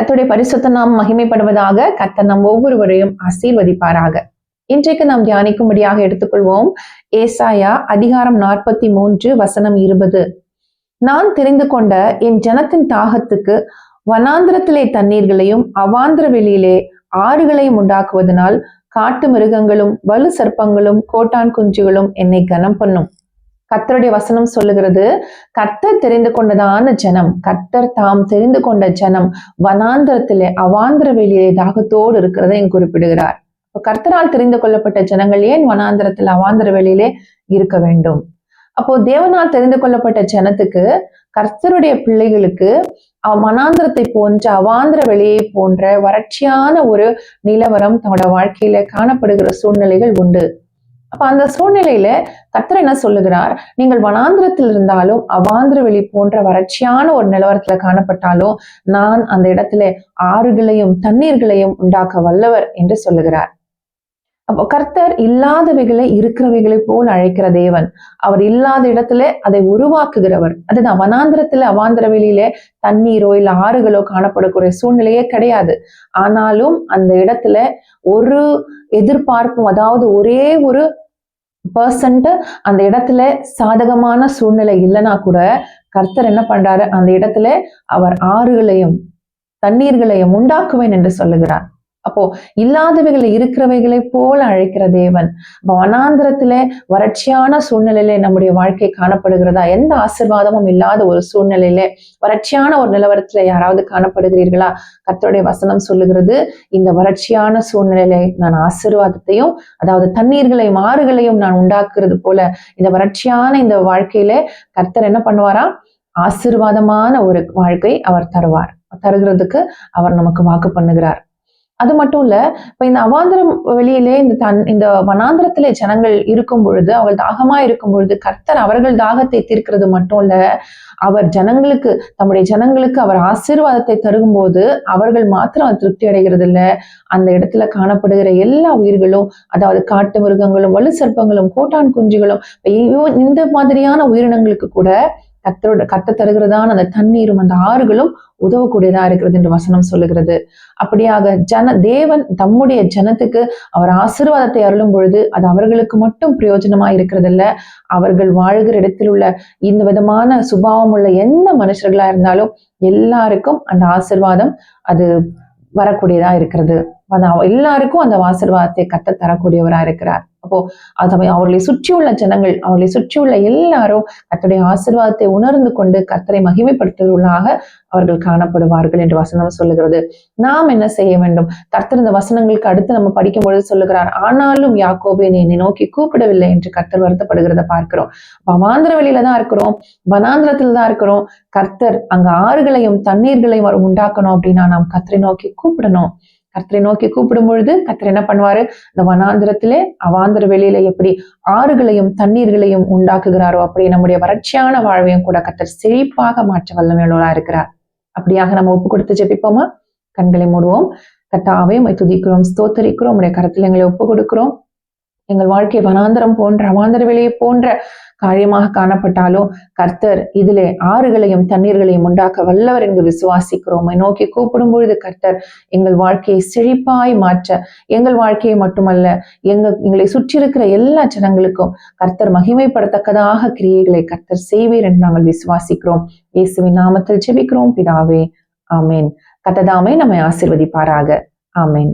கத்துடைய பரிசுத்த நாம் மகிமைப்படுவதாக கத்த நம் ஒவ்வொருவரையும் ஆசீர்வதிப்பாராக. இன்றைக்கு நாம் தியானிக்கும்படியாக எடுத்துக்கொள்வோம். ஏசாயா அதிகாரம் நாற்பத்தி மூன்று வசனம் இருபது. நான் தெரிந்து கொண்ட என் ஜனத்தின் தாகத்துக்கு வனாந்திரத்திலே தண்ணீர்களையும் அவாந்திர வெளியிலே ஆறுகளையும் உண்டாக்குவதனால் காட்டு மிருகங்களும் வலு சர்ப்பங்களும் கோட்டான் குஞ்சுகளும் என்னை கனம் பண்ணும் கர்த்தருடைய வசனம் சொல்லுகிறது கர்த்தர் தெரிந்து கொண்டதான ஜனம் கர்த்தர் தாம் தெரிந்து கொண்ட ஜனம் வனாந்திரத்திலே அவாந்திர வெளியிலே தாகத்தோடு இருக்கிறதை குறிப்பிடுகிறார். அப்ப கர்த்தரால் தெரிந்து கொள்ளப்பட்ட ஜனங்கள் ஏன் வனாந்திரத்தில் அவாந்திர வெளியிலே இருக்க வேண்டும்? அப்போ தேவனால் தெரிந்து கொள்ளப்பட்ட ஜனத்துக்கு கர்த்தருடைய பிள்ளைகளுக்கு மனாந்திரத்தை போன்ற அவாந்திர வெளியை போன்ற வறட்சியான ஒரு நிலவரம் தன்னோட வாழ்க்கையில காணப்படுகிற சூழ்நிலைகள் உண்டு. அப்ப அந்த சூழ்நிலையில கர்த்தர் என்ன சொல்லுகிறார்? நீங்கள் வனாந்திரத்தில் இருந்தாலும் அவாந்திர வெளி போன்ற வறட்சியான ஒரு நிலவரத்துல காணப்பட்டாலும் நான் அந்த இடத்துல ஆறுகளையும் தண்ணீர்களையும் உண்டாக்க வல்லவர் என்று சொல்லுகிறார். அப்போ கர்த்தர் இல்லாதவைகளை இருக்கிறவைகளை போல் அழைக்கிற தேவன். அவர் இல்லாத இடத்துல அதை உருவாக்குகிறவர். அதுதான் வனாந்திரத்துல அவாந்திர வெளியில தண்ணீரோ இல்ல ஆறுகளோ காணப்படக்கூடிய சூழ்நிலையே கிடையாது. ஆனாலும் அந்த இடத்துல ஒரு எதிர்பார்ப்பும் அதாவது ஒரே ஒரு பர்சன்ட்டு அந்த இடத்துல சாதகமான சூழ்நிலை இல்லைன்னா கூட கர்த்தர் என்ன பண்றாரு? அந்த இடத்துல அவர் ஆறுகளையும் தண்ணீர்களையும் உண்டாக்குவேன் என்று சொல்லுகிறார். அப்போ இல்லாதவைகளை இருக்கிறவைகளை போல அழைக்கிற தேவன். வனாந்திரத்துல வறட்சியான சூழ்நிலையில நம்முடைய வாழ்க்கை காணப்படுகிறதா? எந்த ஆசிர்வாதமும் இல்லாத ஒரு சூழ்நிலையில வறட்சியான ஒரு நிலவரத்துல யாராவது காணப்படுகிறீர்களா? கத்தருடைய வசனம் சொல்லுகிறது இந்த வறட்சியான சூழ்நிலையில நான் ஆசிர்வாதத்தையும் அதாவது தண்ணீர்களையும் ஆறுகளையும் நான் உண்டாக்குறது போல இந்த வறட்சியான இந்த வாழ்க்கையில கர்த்தர் என்ன பண்ணுவாரா? ஆசிர்வாதமான ஒரு வாழ்க்கை அவர் தருவார். தருகிறதுக்கு அவர் நமக்கு வாக்கு பண்ணுகிறார். அது மட்டும் இல்ல இப்ப இந்த அவாந்திரம் வெளியிலே இந்த தன் இந்த வனாந்திரத்துல ஜனங்கள் இருக்கும் பொழுது அவள் தாகமா இருக்கும் பொழுது கர்த்தர் அவர்கள் தாகத்தை தீர்க்கிறது மட்டும் இல்ல அவர் ஜனங்களுக்கு தம்முடைய ஜனங்களுக்கு அவர் ஆசீர்வாதத்தை தருகும்போது அவர்கள் மாத்திரம் திருப்தி அடைகிறது இல்ல. அந்த இடத்துல காணப்படுகிற எல்லா உயிர்களும் அதாவது காட்டு மிருகங்களும் வலு சர்ப்பங்களும் கோட்டான் குஞ்சுகளும் இந்த மாதிரியான உயிரினங்களுக்கு கூட கத்தரோட கத்த தருகிறதான அந்த தண்ணீரும் அந்த ஆறுகளும் உதவக்கூடியதா இருக்கிறது என்று வசனம் சொல்லுகிறது. அப்படியாக ஜன தேவன் தம்முடைய ஜனத்துக்கு அவர் ஆசீர்வாதத்தை அருளும் பொழுது அது அவர்களுக்கு மட்டும் பிரயோஜனமா இருக்கிறதில்ல. அவர்கள் வாழ்கிற இடத்தில் உள்ள இந்த விதமான சுபாவம் உள்ள எந்த மனுஷர்களா இருந்தாலும் எல்லாருக்கும் அந்த ஆசிர்வாதம் அது வரக்கூடியதா இருக்கிறது. எல்லாருக்கும் அந்த ஆசிர்வாதத்தை கத்த தரக்கூடியவரா இருக்கிறார். அப்போ அதை அவர்களை சுற்றியுள்ள ஜனங்கள் அவர்களை சுற்றியுள்ள எல்லாரும் கத்தருடைய ஆசிர்வாதத்தை உணர்ந்து கொண்டு கத்தரை மகிமைப்படுத்துவர்களாக அவர்கள் காணப்படுவார்கள் என்று வசனம் சொல்லுகிறது. நாம் என்ன செய்ய வேண்டும்? கர்த்தர் இந்த வசனங்களுக்கு அடுத்து நம்ம படிக்கும் பொழுது சொல்லுகிறார் ஆனாலும் யாக்கோபே நீ என்னை நோக்கி கூப்பிடவில்லை என்று கர்த்தர் வருத்தப்படுகிறத பார்க்கிறோம். வனாந்திர வெளியில தான் இருக்கிறோம் வனாந்திரத்துல தான் இருக்கிறோம். கர்த்தர் அங்க ஆறுகளையும் தண்ணீர்களையும் உண்டாக்கணும் அப்படின்னா நாம் கத்தரை நோக்கி கூப்பிடணும். கர்த்தரை நோக்கி கூப்பிடும் பொழுது கர்த்தர் என்ன பண்ணுவாரு? இந்த வனாந்திரத்திலே அவாந்திர வெளியில எப்படி ஆறுகளையும் தண்ணீர்களையும் உண்டாக்குகிறாரோ அப்படி நம்முடைய வறட்சியான வாழ்வையும் கூட கர்த்தர் செழிப்பாக மாற்ற வல்லமையுள்ளவராக இருக்கிறார். அப்படியாக நம்ம ஒப்பு கொடுத்து ஜெபிப்போமா? கண்களை மூடுவோம். கத்தாவே உமை துதிக்கிறோம் ஸ்தோத்தரிக்கிறோம். உடைய கருத்தில் எங்களை ஒப்பு கொடுக்கிறோம். எங்கள் வாழ்க்கை வனாந்திரம் போன்ற அவாந்திர வெளியை போன்ற காரியமாக காணப்பட்டாலும் கர்த்தர் இதிலே ஆறுகளையும் தண்ணீர்களையும் உண்டாக்க வல்லவர் என்று விசுவாசிக்கிறோம். நோக்கி கூப்பிடும் பொழுது கர்த்தர் எங்கள் வாழ்க்கையை செழிப்பாய் மாற்ற எங்கள் வாழ்க்கையை மட்டுமல்ல எங்க எங்களை சுற்றி இருக்கிற எல்லா ஜனங்களுக்கும் கர்த்தர் மகிமைப்படத்தக்கதாக கிரியைகளை கர்த்தர் செய்வீர் என்று நாங்கள் விசுவாசிக்கிறோம். இயேசுவின் நாமத்தில் ஜெபிக்கிறோம். பிதாவே ஆமேன். கத்ததாமே நம்மை ஆசிர்வதிப்பாராக. ஆமேன்.